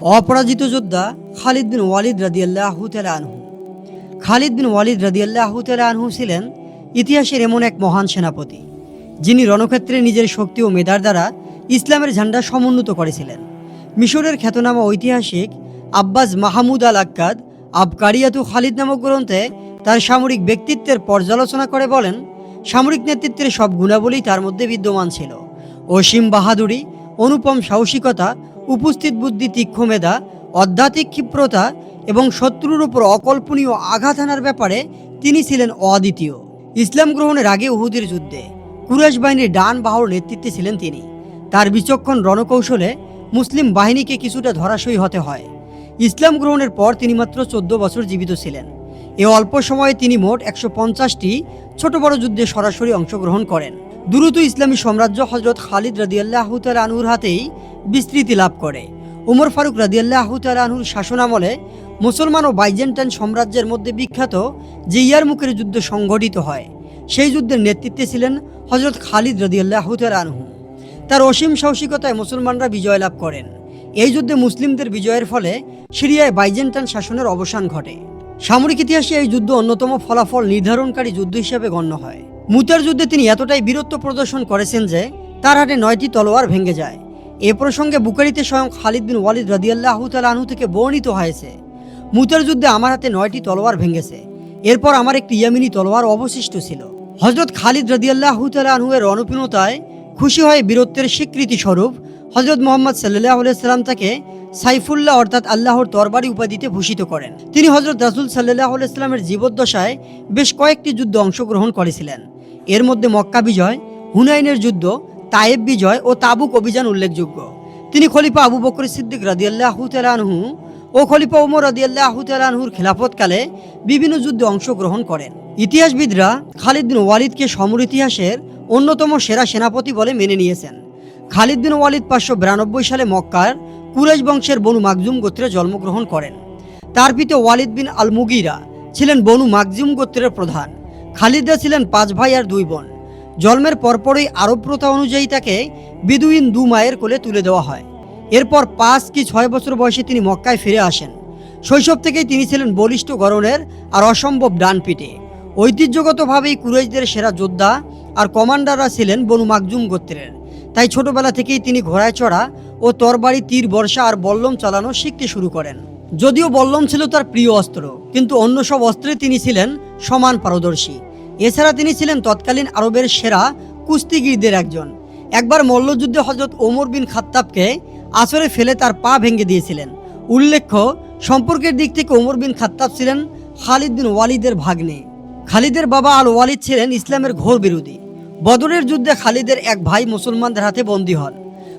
অপরাজিত যোদ্ধা খালিদ বিন ওয়ালিদ রাদিয়াল্লাহু তাআলা আনহু। খালিদ বিন ওয়ালিদ রাদিয়াল্লাহু তাআলা আনহু ছিলেন ইতিহাসের এমন এক মহান সেনাপতি, যিনি রণক্ষেত্রে নিজের শক্তি ও মেধার দ্বারা ইসলামের ঝান্ডা সমুন্নত করেছিলেন। মিশরের খ্যাতনামা ঐতিহাসিক আব্বাস মাহমুদ আল আক্কাদ আবকারিয়াতু খালিদ নামক গ্রন্থে তার সামরিক ব্যক্তিত্বের পর্যালোচনা করে বলেন, সামরিক নেতৃত্বের সব গুণাবলী তার মধ্যে বিদ্যমান ছিল। অসীম বাহাদুরি, অনুপম সাহসিকতা উপস্থিত বুদ্ধি তীক্ষ্ণ মেধা, আধ্যাত্মিক ক্ষিপ্রতা এবং শত্রুর উপর অকল্পনীয় আঘাত আনার ব্যাপারে তিনি ছিলেন অদ্বিতীয়। ইসলাম গ্রহণের আগে উহুদের যুদ্ধে কুরাইশ বাহিনীর ডান বাহুর নেতৃত্বে ছিলেন তিনি। তার বিচক্ষণ রণকৌশলে মুসলিম বাহিনীকে কিছুটা ধরাশয়ী হতে হয়। ইসলাম গ্রহণের পর তিনি মাত্র চোদ্দ বছর জীবিত ছিলেন। এ অল্প সময়ে তিনি মোট একশো পঞ্চাশটি ছোট বড় যুদ্ধে সরাসরি অংশগ্রহণ করেন। দ্রুত ইসলামী সাম্রাজ্য হজরত খালিদ রাদিয়াল্লাহ আনহুর হাতেই বিস্তৃতি লাভ করে। উমর ফারুক রাদিয়াল্লাহ আনহুর শাসনামলে মুসলমান ও বাইজেন্টাইন সাম্রাজ্যের মধ্যে বিখ্যাত যে ইয়ারমুখের যুদ্ধ সংঘটিত হয়। সেই যুদ্ধের নেতৃত্বে ছিলেন হজরত খালিদ রাদিয়াল্লাহ আনহু। তার অসীম সাহসিকতায় মুসলমানরা বিজয় লাভ করেন। এই যুদ্ধে মুসলিমদের বিজয়ের ফলে সিরিয়ায় বাইজেন্টাইন শাসনের অবসান ঘটে। সামরিক ইতিহাসে এই যুদ্ধ অন্যতম ফলাফল নির্ধারণকারী যুদ্ধ হিসেবে গণ্য হয়। মুতার যুদ্ধে তিনি এতটাই বীরত্ব প্রদর্শন করেছেন যে তার হাতে নয়টি তলোয়ার ভেঙে যায়। এ প্রসঙ্গে বুকারিতে স্বয়ং খালিদ বিন ওয়ালিদ রাদিয়াল্লাহু তাআলা আনহু থেকে বর্ণিত হয়েছে, মুতার যুদ্ধে আমার হাতে নয়টি তলোয়ার ভেঙেছে। এরপর আমার একটি ইয়ামিনী তলোয়ার অবশিষ্ট ছিল। হজরত খালিদ রাদিয়াল্লাহু তাআলা আনহু এর অনুপ্রিয়তায় খুশি হয়ে বীরত্বের স্বীকৃতি স্বরূপ হজরত মোহাম্মদ সাল্লাহ সাল্লাম তাকে সাইফুল্লাহ অর্থাৎ আল্লাহর তরবারি উপাধিতে ভূষিত করেন। তিনি হজরত রাসুল সাল্লাহ সাল্লামের জীবদ্দশায় বেশ কয়েকটি যুদ্ধ অংশগ্রহণ করেছিলেন। এর মধ্যে মক্কা বিজয়, হুনাইনের যুদ্ধ, তায়েব বিজয় ও তাবুক অভিযান উল্লেখযোগ্য। তিনি খলিফা আবু বকর সিদ্দিক রাদিয়াল্লাহু তালানহু ও খলিফা ওমর রাদিয়াল্লাহু তালানহুর খেলাফতকালে বিভিন্ন যুদ্ধে অংশগ্রহণ করেন। ইতিহাসবিদরা খালিদ বিন ওয়ালিদকে সমর ইতিহাসের অন্যতম সেরা সেনাপতি বলে মেনে নিয়েছেন। খালিদ বিন ওয়ালিদ পাঁচশো বিরানব্বই সালে মক্কার কুরাইশ বংশের বনু মাকজুম গোত্রে জন্মগ্রহণ করেন। তার পিতা ওয়ালিদ বিন আল মুগিরা ছিলেন বনু মাকজুম গোত্রের প্রধান। খালিদরা ছিলেন পাঁচ ভাই আর দুই বোন। জন্মের পরপরই আরব প্রথা অনুযায়ী তাকে বিদুইন দু মায়ের কোলে তুলে দেওয়া হয়। এরপর পাঁচ কি ছয় বছর বয়সে তিনি মক্কায় ফিরে আসেন। শৈশব থেকেই তিনি ছিলেন বলিষ্ঠ গরনের আর অসম্ভব ডান পিটে ঐতিহ্যগতভাবেই কুরাইশদের সেরা যোদ্ধা আর কমান্ডাররা ছিলেন বনু মাকজুম গোত্রের। তাই ছোটবেলা থেকেই তিনি ঘোড়ায় চড়া ও তরবারি, তীর, বর্ষা আর বল্লম চালানো শিখতে শুরু করেন। যদিও বল্লম ছিল তার প্রিয় অস্ত্র, কিন্তু অন্য সব অস্ত্রে তিনি ছিলেন সমান পারদর্শী। এছাড়া তিনি ছিলেন তৎকালীন আরবের সেরা কুস্তিগিরদের একজন। একবার মল্লযুদ্ধে হজরত ওমর বিন খাত্তাবকে আসরে ফেলে তার পা ভেঙে দিয়েছিলেন। উল্লেখ্য, সম্পর্কের দিক থেকে ওমর বিন খাত্তাব ছিলেন খালিদ বিন ওয়ালিদের ভাগ্নে। খালিদের বাবা আল ওয়ালিদ ছিলেন ইসলামের ঘোর বিরোধী। বদরের যুদ্ধে খালিদের এক ভাই মুসলমানদের হাতে বন্দী হন।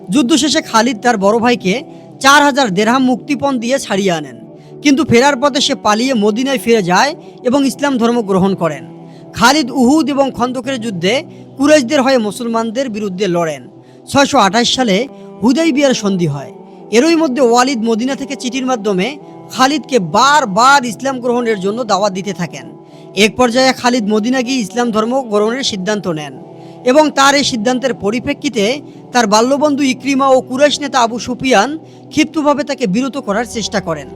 যুদ্ধ শেষে খালিদ তার বড় ভাইকে চার হাজার দেড়হাম মুক্তিপণ দিয়ে ছাড়িয়ে আনেন। কিন্তু ফেরার পথে সে পালিয়ে মদিনায় ফিরে যায় এবং ইসলাম ধর্ম গ্রহণ করেন। খালিদ উহুদ এবং খন্দকের যুদ্ধে কুরাইশদের হয়ে মুসলমানদের বিরুদ্ধে লড়েন। ছয়শো আঠাশ সালে হুদাই বিয়ার সন্ধি হয়। এরই মধ্যে ওয়ালিদ মদিনা থেকে চিঠির মাধ্যমে খালিদকে বারবার ইসলাম গ্রহণের জন্য দাওয়াত দিতে থাকেন। এক পর্যায়ে খালিদ মদিনা গিয়ে ইসলাম ধর্ম গ্রহণের সিদ্ধান্ত নেন এবং তার এই সিদ্ধান্তের পরিপ্রেক্ষিতে তার বাল্যবন্ধু ইক্রিমা ও কুরাইশ নেতা আবু সুফিয়ান ক্ষিপ্তভাবে তাকে বিরত করার চেষ্টা করেন।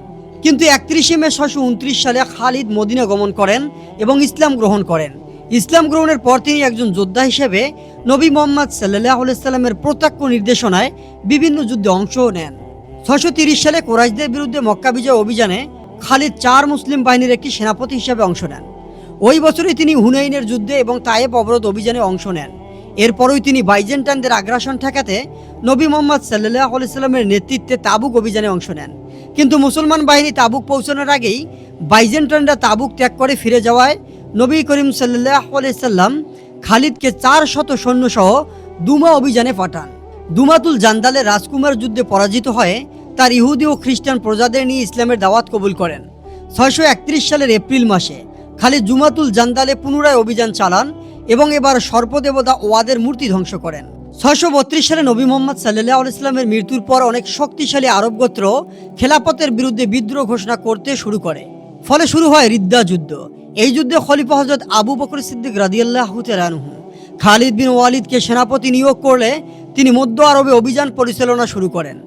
কিন্তু একত্রিশে মে ছশো উনত্রিশ সালে খালিদ মদিনা গমন করেন এবং ইসলাম গ্রহণ করেন। ইসলাম গ্রহণের পর তিনি একজন যোদ্ধা হিসেবে নবী মোহাম্মদ সাল্লাহ সাল্লামের প্রত্যক্ষ নির্দেশনায় বিভিন্ন যুদ্ধে অংশ নেন। ছশো তিরিশ সালে কোরাইশদের বিরুদ্ধে মক্কা বিজয় অভিযানে খালিদ চার মুসলিম বাহিনীর একটি সেনাপতি হিসেবে অংশ নেন। ওই বছরই তিনি হুনাইনের যুদ্ধে এবং তায়েব অবরোধ অভিযানে অংশ নেন। এরপরই তিনি বাইজেন্টানদের আগ্রাসন ঠেকাতে নবী মোহাম্মদ সাল্লাহ সাল্লামের নেতৃত্বে তাবুক অভিযানে অংশ নেন। কিন্তু মুসলমান বাহিনী তাবুক পৌঁছানোর আগেই বাইজেন্টনরা তাবুক ত্যাগ করে ফিরে যাওয়ায় নবী করিম সাল্লাহ সাল্লাম খালিদকে চার শত সৈন্যসহ দুমা অভিযানে পাঠান। দুমাতুল জান্দালে রাজকুমার যুদ্ধে পরাজিত হয়ে তার ইহুদি ও খ্রিস্টান প্রজাদের নিয়ে ইসলামের দাওয়াত কবুল করেন। ছয়শো একত্রিশ সালের এপ্রিল মাসে খালিদ জুমাতুল জান্দালে পুনরায় অভিযান চালান এবং এবার সর্পদেবতা ওয়াদের মূর্তি ধ্বংস করেন। ছয়শো বত্রিশ সালে নবী মোহাম্মদ সাল্লাহ ইসলামের মৃত্যুর পর অনেক শক্তিশালী আরব গোত্র খেলাপথের বিরুদ্ধে বিদ্রোহ ঘোষণা করতে শুরু করে। ফলে শুরু হয় রিদ্দা যুদ্ধ। এই যুদ্ধে খলিফা হজরত আবু বকর সিদ্দিক রাদিয়াল্লাহু তাআলাহু খালিদ বিন ওয়ালিদকে সেনাপতি নিয়োগ করলে তিনি মধ্য আরবে অভিযান পরিচালনা শুরু করেন।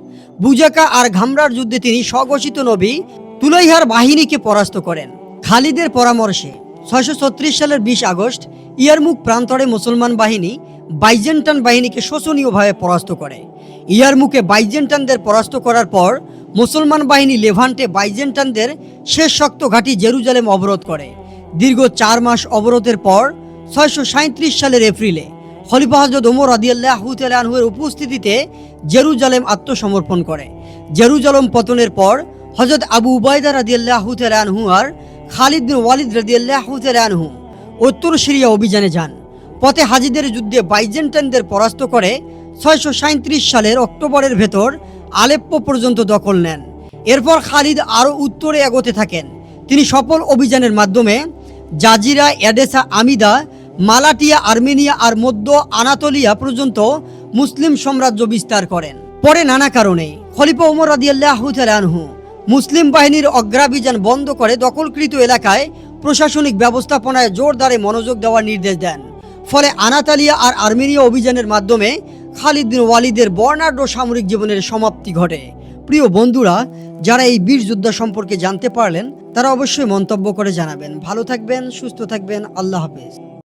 বুজাকা আর ঘামরার যুদ্ধে তিনি স্বঘোষিত নবী তুলাইহার বাহিনীকে পরাস্ত করেন। খালিদের পরামর্শে, ছয়শো ছত্রিশ সালের বিশ আগস্ট ইয়ারমুখ প্রান্তরে মুসলমান বাহিনী বাইজেন্টান বাহিনীকে শোচনীয়ভাবে পরাস্ত করে। ইয়ারমুকে বাইজেন্টানদের পরাস্ত করার পর মুসলমান বাহিনী লেভান্টে বাইজেন্টানদের শেষ শক্ত ঘাঁটি জেরুজালেম অবরোধ করে। দীর্ঘ চার মাস অবরোধের পর ছয়শো সালের এপ্রিলে খলিফা ওমর আদিয়াল্লাহু আনহুয়ের উপস্থিতিতে জেরুজালেম আত্মসমর্পণ করে। জেরুজালেম পতনের পর হজরত আবু উবায়দা রাদিয়াল্লাহু আনহু আর খালিদ ওয়ালিদ রাদিয়াল্লাহু আনহু উত্তর সিরিয়া অভিযানে যান। পথে হাজিদের যুদ্ধে বাইজেন্টাইনদের পরাস্ত করে ছয়শো সালের অক্টোবরের ভেতর আলেপ্পো পর্যন্ত দখল নেন। এরপর খালিদ আরও উত্তরে এগোতে থাকেন। তিনি সফল অভিযানের মাধ্যমে Jazira, Edessa, Amida, Malatya, Armenia আর মধ্য আনাতোলিয়া পর্যন্ত মুসলিম সাম্রাজ্য বিস্তার করেন। পরে নানা কারণে খলিফা ওমর রাদিয়াল্লাহু আনহু মুসলিম বাহিনীর অগ্রাভিযান বন্ধ করে দখলকৃত এলাকায় প্রশাসনিক ব্যবস্থাপনায় জোরদারে মনোযোগ দেওয়ার নির্দেশ দেন। ফলে আনাতালিয়া আর আর্মেনিয়া অভিযানের মাধ্যমে খালিদ বিন ওয়ালিদের বর্ণাঢ্য সামরিক জীবনের সমাপ্তি ঘটে। প্রিয় বন্ধুরা, যারা এই বীর যোদ্ধা সম্পর্কে জানতে পারলেন, তারা অবশ্যই মন্তব্য করে জানাবেন। ভালো থাকবেন, সুস্থ থাকবেন, আল্লাহ হাফেজ।